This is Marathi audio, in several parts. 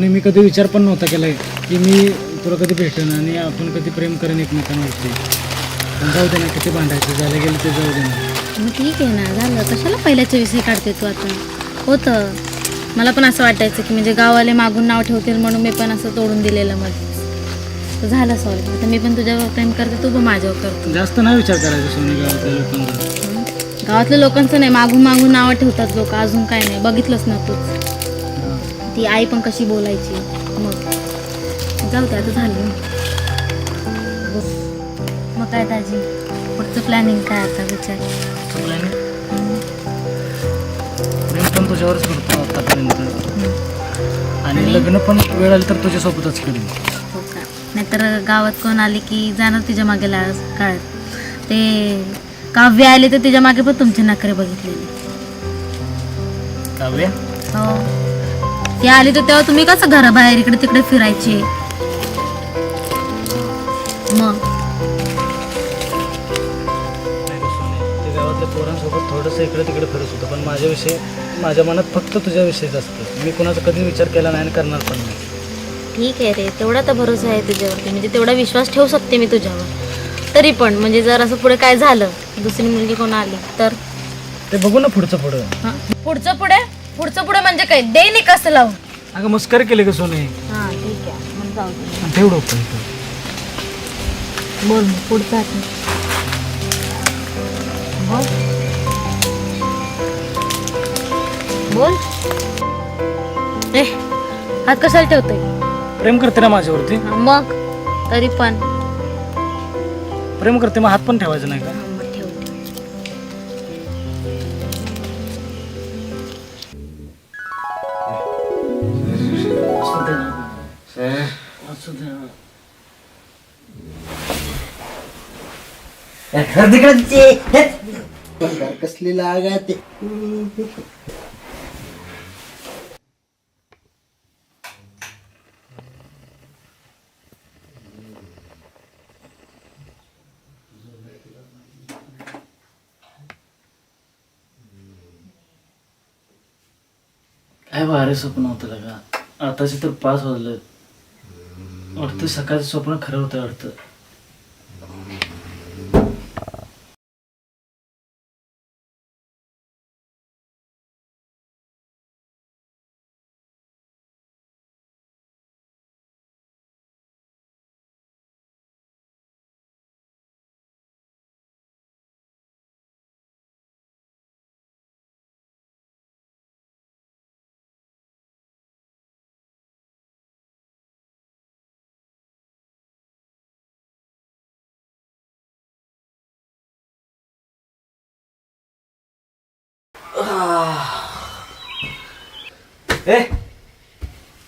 सोने मी कधी विचार पण नव्हता केला की मी तुला कधी भेटेन आणि आपण कधी प्रेम करेन एकमेकांवरती पण जाऊ दे ना किती भांडायचं झालं गेलं ते जाऊ दे ना. मग ठीक आहे ना झालं. कशाला पहिल्याचे विषय काढते तू आता? होतं. मला पण असं वाटायचं की म्हणजे गावाले मागून नाव ठेवतील म्हणून मी पण असं तोडून दिलेलं मध्ये तर झालं सॉल्व आता मी पण तुझ्यावर प्रेम करते तू पण माझ्यावर करतो. जास्त नाही विचार करायचा सोने गावातल्या लोकांचा गावातल्या लोकांचं नाही मागून मागून नावं ठेवतात लोक अजून काय नाही. बघितलंच ना तूच. ती आई पण कशी बोलायची? मग. जाऊ दे आता झालं. मग काय दाजी? पुढचं प्लॅनिंग काय आता विचार? प्रेम पण तुझ्यावरच करतो आतापर्यंत. आणि लग्न पण वेळ आली तर तुझ्यासोबतच करेन. हो का? नाहीतर गावात कोण आली की जाणार तिच्यामागे ला काळात ते काव्य आले तर तिच्यामागे पण तुमचे नखरे बघितलेले. काव्या? हो. ती आली तर तेव्हा तुम्ही कसं घराबाहेर इकडे तिकडे फिरायचे? मग? पोरांसोबत थोडंसं इकडे तिकडे फिरत होतं पण माझ्याविषयी माझ्या मनात फक्त तुझ्याविषयीच असतं. मी कुणाचा कधी विचार केला नाही आणि करणार पण नाही. ठीक आहे रे तेवढा तर भरोसा आहे तुझ्यावरती. म्हणजे तेवढा विश्वास ठेवू शकते मी तुझ्यावर. तरी पण म्हणजे जर असं पुढे काय झालं दुसरी मुलगी कोण आली तर? ते बघू ना पुढचं पुढं. हा. पुढचं पुढे? पुढचं पुढे म्हणजे काय? दे नाही कसं लावून? अगं मस्कर केले का सोने? हा ठीक आहे. मग जाऊ दे. बोल मग पुढचं आता. बोल. बोल. ए हात कशाला ठेवतोय? प्रेम करते ना माझ्यावरती? मग? तरी पण. प्रेम करते मग हात पण ठेवायचं नाही का? कसली लागा ते काय भारी स्वप्न होतं लगा. आताचे तर पाच वाजले वाटतं सकाळचं स्वप्न खरं होतं वाटतं.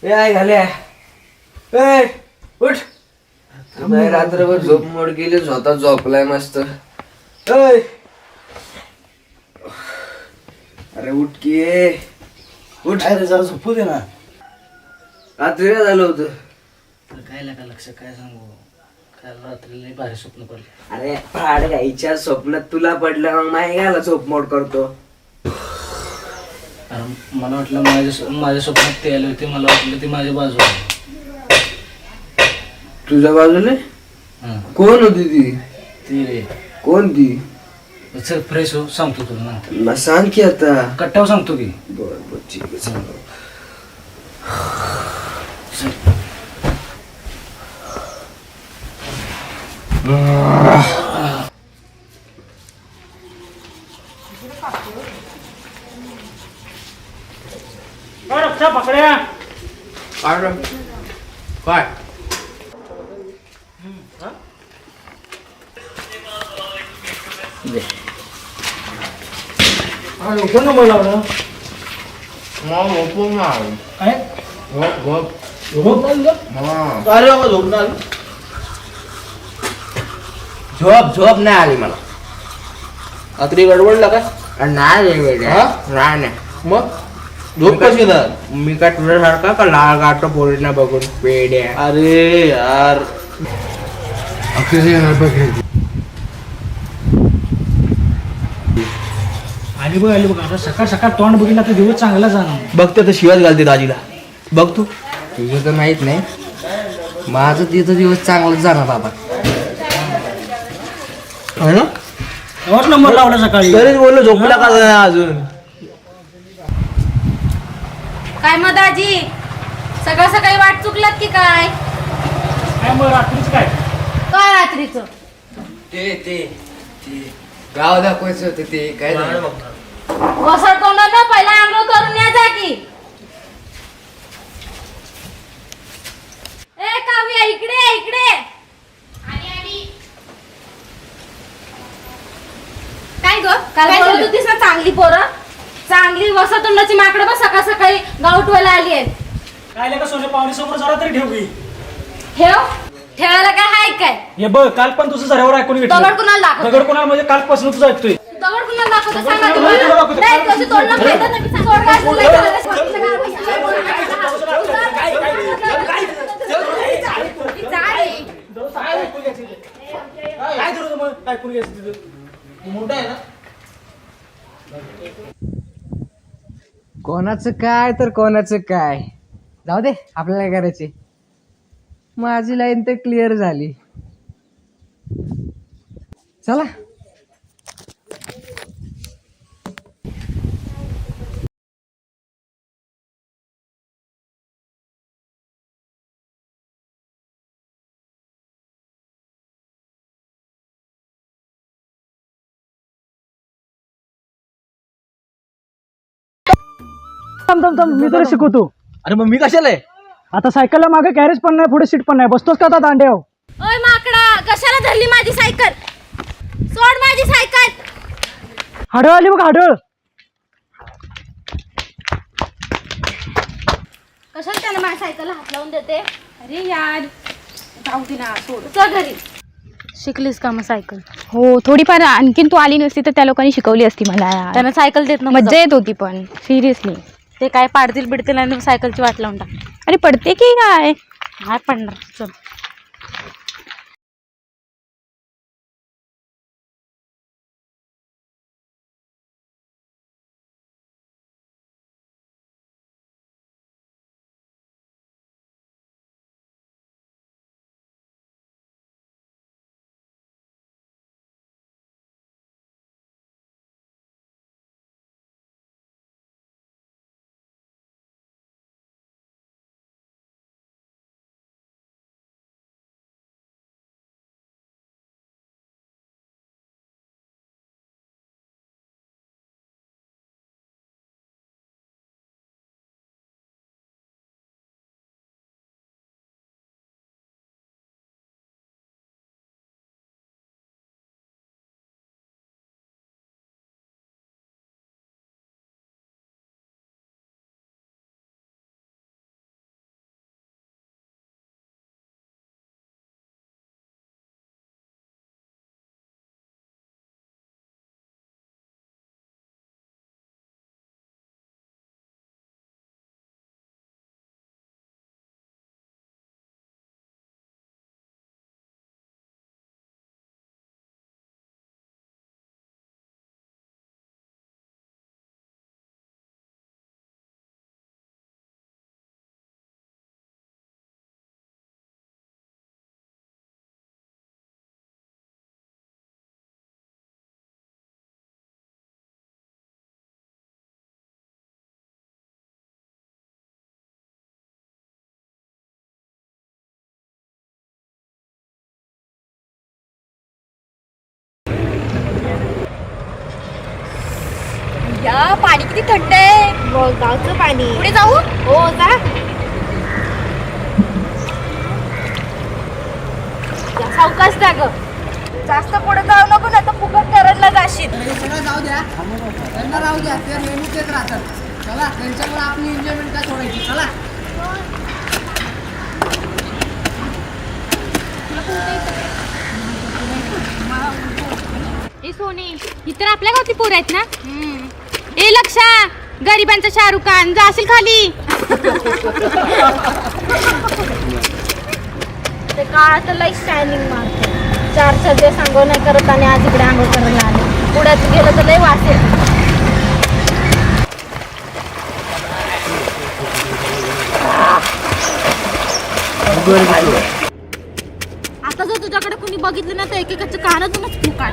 ए घाल्या ए उठ. काय रात्रभर झोप मोड गेली स्वतः झोपलाय मस्त. अरे उठ की. उठ. अरे जरा झोपू दे ना. रात्री काय झालं होतं? काय लागा लक्ष काय सांगू? काल रात्री लई भारी स्वप्न पडले. अरे फाड गाईच्या स्वप्नात तुला पडलं मग माही घाला झोप मोड करतो. मला वाटलं माझ्या माझ्या स्वप्नात ते आले होते मला वाटलं ते माझ्या बाजूला तुझ्या बाजूने हां. कोण होती ती? ती रे. कोण ती? चल फ्रेश हो सांगतो तुला नंतर. मला सांग की आता. कट्ट्यावर सांगतो की. बर बर ठीक आहे सांग कोण नंबर लावला मग झोपून काय झोप झोप झोप नाही तुला? हा अरे बाबा झोप नाही आली. झोप झोप नाही आली मला रात्री गडबडला काय अरे नाही रे वेड्या. हा? नाही नाही मग? झोप कशी ना मी काय तुझ्यासारखा का लाल गाठो पोरीना बघून पेड्या अरे यार. आली बघ आली बघ. आता सकाळ सकाळ तोंड बघितलं तर दिवस चांगला जाणार. बघते तर शिवाज घालते दाजीला. बघ तू. तुझं तर माहीत नाही. माझं तिथं दिवस चांगलाच जाणार बाबा. आहे ना? नवाच नंबर लावला सकाळी. तरीच बोललो झोपला का नाही अजून? काय मग दाजी? सकाळ सकाळी वाट चुकलात की काय? काय मग रात्रीच काय? काय रात्रीचं? ते ते गाव दाखवायचं होतं ते काय झालं? तोंडानं पहिला आंघोळ करून या जा की. ए काव्या इकडे इकडे काय ग काय बोलत होतीस ना चांगली पोरं चांगली वसड तोंडाची माकडं बघ सकाळ सकाळी गावठवायला आली आहेत काय का सोने पाहुणे समोर जरा तरी ठेव की ठेव ठेवायला काय हाय काय हे बघ काल पण तुझं झऱ्यावर ऐकून घेतलं दगड कुणाला दाखवतो? दगड कुणाला म्हणजे कालपासून तुझं ऐकतोय दगड कुणाला दाखवतो सांगा दगड तुम्हाला? कुणाला दाखवतो? नाही, कशी तोंडाला फायदा नाही, की सोड काय? काय करू मग ऐकून घ्यायचं तुझं मोठा आहे ना? कोणाचं काय तर कोणाचं काय. जाऊ दे आपल्याला काय करायचे माझी लाईन तर क्लिअर झाली. चला. थांब थांब थांब मी तुला शिकवतो. अरे मग मी कशाला आहे? आता सायकलला मागे कॅरेज पण नाही पुढे सीट पण नाही. बसतोस का आता दांड्याव ओय माकडा कशाला धरली माझी सायकल? सोड माझी सायकल! हाडळ आली बघ हाडळ. कशाला त्याने माझ्या सायकलला हात लावून देते? अरे यार जाऊ दे ना सोड. चल घरी. शिकलीस का मग सायकल? हो थोडीफार आणखीन तू आली नसती तर त्या लोकांनी शिकवली असती मला यार. त्यानं सायकल देत ना मज्जा येत होती पण सिरियसली ते काय पाडतील बिडतील आणि सायकलची वाट लावून टाक. अरे पडते की काय? काय पडणार चल. किती थंड आहे? गावचं पाणी. पुढे जाऊ? हो जा. सावकाश त्या ग. जास्त पुढे जाऊ नको ना तर फुकट करडला जाशील. जाऊ द्या. त्यांना राहू द्या ते नेहमी तेच राहतात. चला त्यांच्यामुळे आपली एन्जॉयमेंट काय सोडायची? चला. ए सोनी ही तर आपल्या गावची पोर आहेत ना? ए लक्षा! गरिबांचा शाहरुख खान जाशील खाली. ते काळ तर लई शायनिंग मारते चार चार सांगो नाही करत आणि आज इकडे आंघोळ करायला आले. पुढ्यात गेलं तर लई वासेल आता जर तुझ्याकडे कुणी बघितलं ना तर एकेकाच्या कानातूनच फुकाळ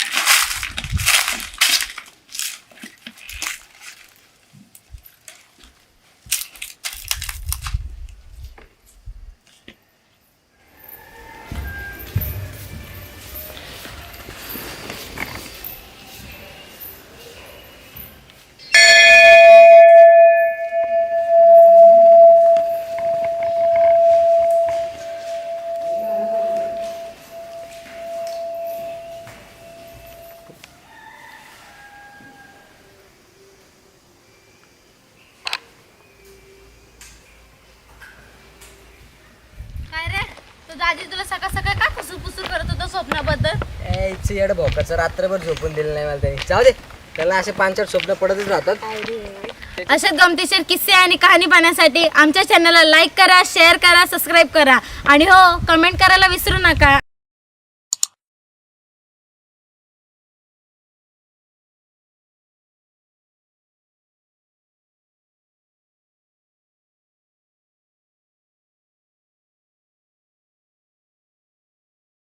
आजी तुला सकाळ सकाळ का कुसूर पुसूर करत होता स्वप्नाबद्दल? येड भोकाचं. रात्रभर झोपून दिलं नाही मला त्याने. जाऊ दे. त्याला असे पाच चार स्वप्न पडतच राहतात. अशाच गमतीशीर किस्से आणि कहाणी पाहण्यासाठी आमच्या चॅनलला लाईक करा शेअर करा सबस्क्राईब करा. आणि हो कमेंट करायला विसरू नका.